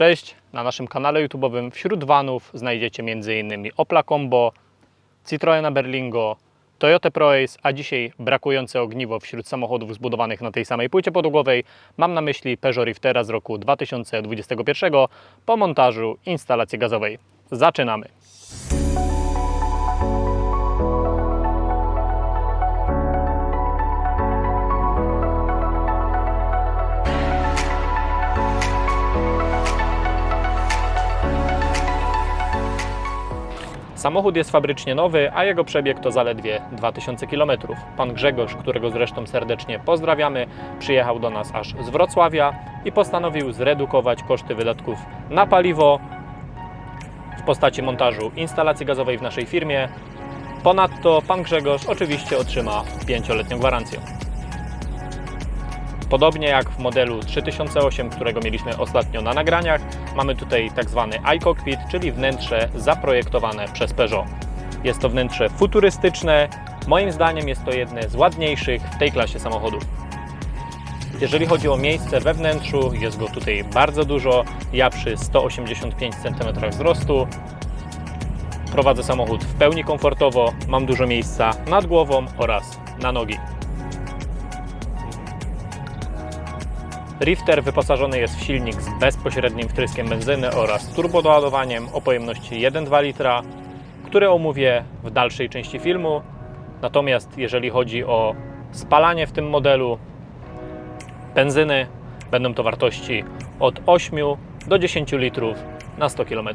Cześć, na naszym kanale YouTube'owym wśród vanów znajdziecie m.in. Opla Combo, Citroena Berlingo, Toyota ProAce, a dzisiaj brakujące ogniwo wśród samochodów zbudowanych na tej samej płycie podłogowej. Mam na myśli Peugeot Riftera z roku 2021 po montażu instalacji gazowej. Zaczynamy! Samochód jest fabrycznie nowy, a jego przebieg to zaledwie 2000 km. Pan Grzegorz, którego zresztą serdecznie pozdrawiamy, przyjechał do nas aż z Wrocławia i postanowił zredukować koszty wydatków na paliwo w postaci montażu instalacji gazowej w naszej firmie. Ponadto pan Grzegorz oczywiście otrzyma 5-letnią gwarancję. Podobnie jak w modelu 3008, którego mieliśmy ostatnio na nagraniach, mamy tutaj tak zwany iCockpit, czyli wnętrze zaprojektowane przez Peugeot. Jest to wnętrze futurystyczne. Moim zdaniem jest to jedne z ładniejszych w tej klasie samochodów. Jeżeli chodzi o miejsce we wnętrzu, jest go tutaj bardzo dużo. Ja przy 185 cm wzrostu prowadzę samochód w pełni komfortowo, mam dużo miejsca nad głową oraz na nogi. Rifter wyposażony jest w silnik z bezpośrednim wtryskiem benzyny oraz turbodoładowaniem o pojemności 1,2 litra, które omówię w dalszej części filmu. Natomiast jeżeli chodzi o spalanie w tym modelu benzyny, będą to wartości od 8 do 10 litrów na 100 km.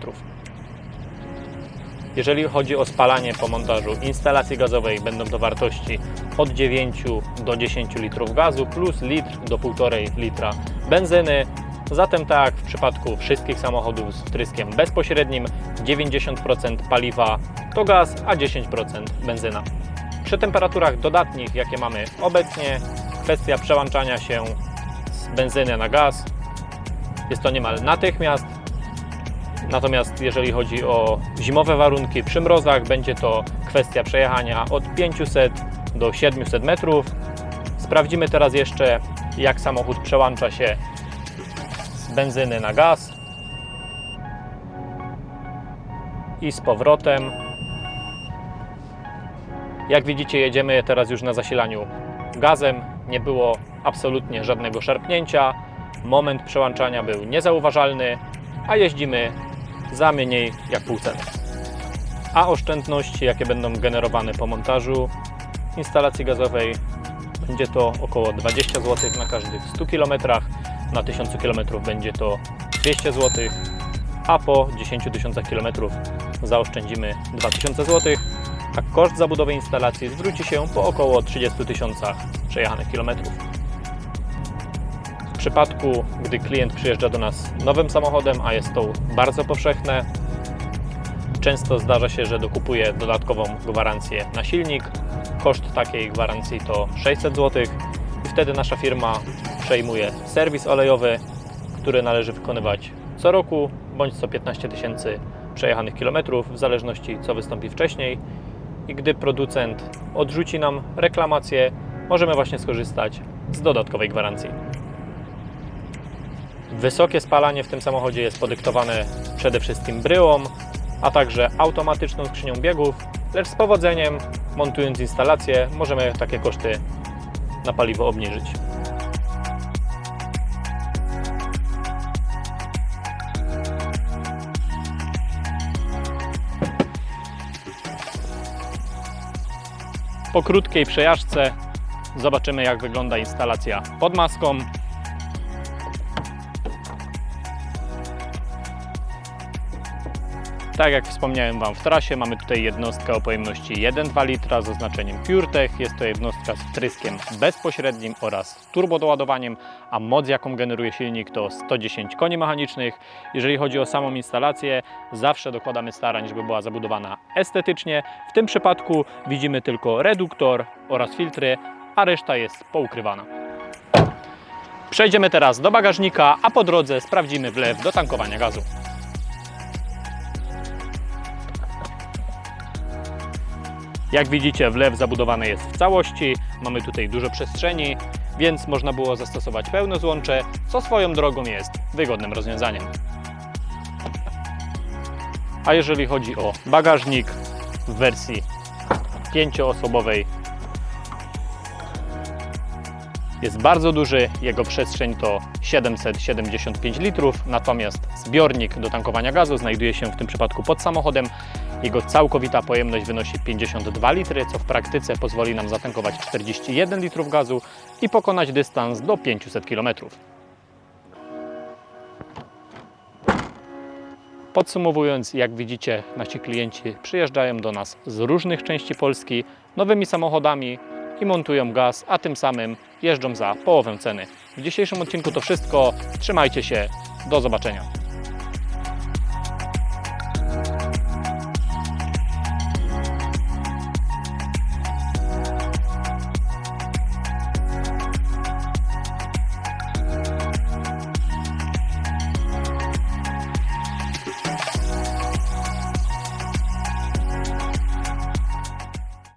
Jeżeli chodzi o spalanie po montażu instalacji gazowej, będą to wartości od 9 do 10 litrów gazu plus litr do 1,5 litra benzyny. Zatem tak w przypadku wszystkich samochodów z wtryskiem bezpośrednim, 90% paliwa to gaz, a 10% benzyna. Przy temperaturach dodatnich, jakie mamy obecnie, kwestia przełączania się z benzyny na gaz jest to niemal natychmiast. Natomiast jeżeli chodzi o zimowe warunki przy mrozach, będzie to kwestia przejechania od 500 do 700 metrów. Sprawdzimy teraz jeszcze, jak samochód przełącza się z benzyny na gaz i z powrotem. Jak widzicie, jedziemy teraz już na zasilaniu gazem. Nie było absolutnie żadnego szarpnięcia. Moment przełączania był niezauważalny, a jeździmy za mniej jak pół ceny. A oszczędności, jakie będą generowane po montażu instalacji gazowej, będzie to około 20 zł na każdych 100 km, na 1000 km będzie to 200 zł, a po 10 tysiącach km zaoszczędzimy 2000 zł, a koszt zabudowy instalacji zwróci się po około 30 tysiącach przejechanych kilometrów. Przypadku, gdy klient przyjeżdża do nas nowym samochodem, a jest to bardzo powszechne, często zdarza się, że dokupuje dodatkową gwarancję na silnik. Koszt takiej gwarancji to 600 zł i wtedy nasza firma przejmuje serwis olejowy, który należy wykonywać co roku bądź co 15 tysięcy przejechanych kilometrów, w zależności co wystąpi wcześniej. I gdy producent odrzuci nam reklamację, możemy właśnie skorzystać z dodatkowej gwarancji. Wysokie spalanie w tym samochodzie jest podyktowane przede wszystkim bryłą, a także automatyczną skrzynią biegów, lecz z powodzeniem, montując instalację, możemy takie koszty na paliwo obniżyć. Po krótkiej przejażdżce zobaczymy jak wygląda instalacja pod maską. Tak jak wspomniałem Wam w trasie, mamy tutaj jednostkę o pojemności 1,2 litra z oznaczeniem PureTech. Jest to jednostka z wtryskiem bezpośrednim oraz turbodoładowaniem, a moc jaką generuje silnik to 110 koni mechanicznych. Jeżeli chodzi o samą instalację, zawsze dokładamy starań, żeby była zabudowana estetycznie. W tym przypadku widzimy tylko reduktor oraz filtry, a reszta jest poukrywana. Przejdziemy teraz do bagażnika, a po drodze sprawdzimy wlew do tankowania gazu. Jak widzicie, wlew zabudowany jest w całości. Mamy tutaj dużo przestrzeni, więc można było zastosować pełne złącze, co swoją drogą jest wygodnym rozwiązaniem. A jeżeli chodzi o bagażnik w wersji pięcioosobowej, jest bardzo duży, jego przestrzeń to 775 litrów, natomiast zbiornik do tankowania gazu znajduje się w tym przypadku pod samochodem. Jego całkowita pojemność wynosi 52 litry, co w praktyce pozwoli nam zatankować 41 litrów gazu i pokonać dystans do 500 km. Podsumowując, jak widzicie, nasi klienci przyjeżdżają do nas z różnych części Polski nowymi samochodami i montują gaz, a tym samym jeżdżą za połowę ceny. W dzisiejszym odcinku to wszystko. Trzymajcie się. Do zobaczenia.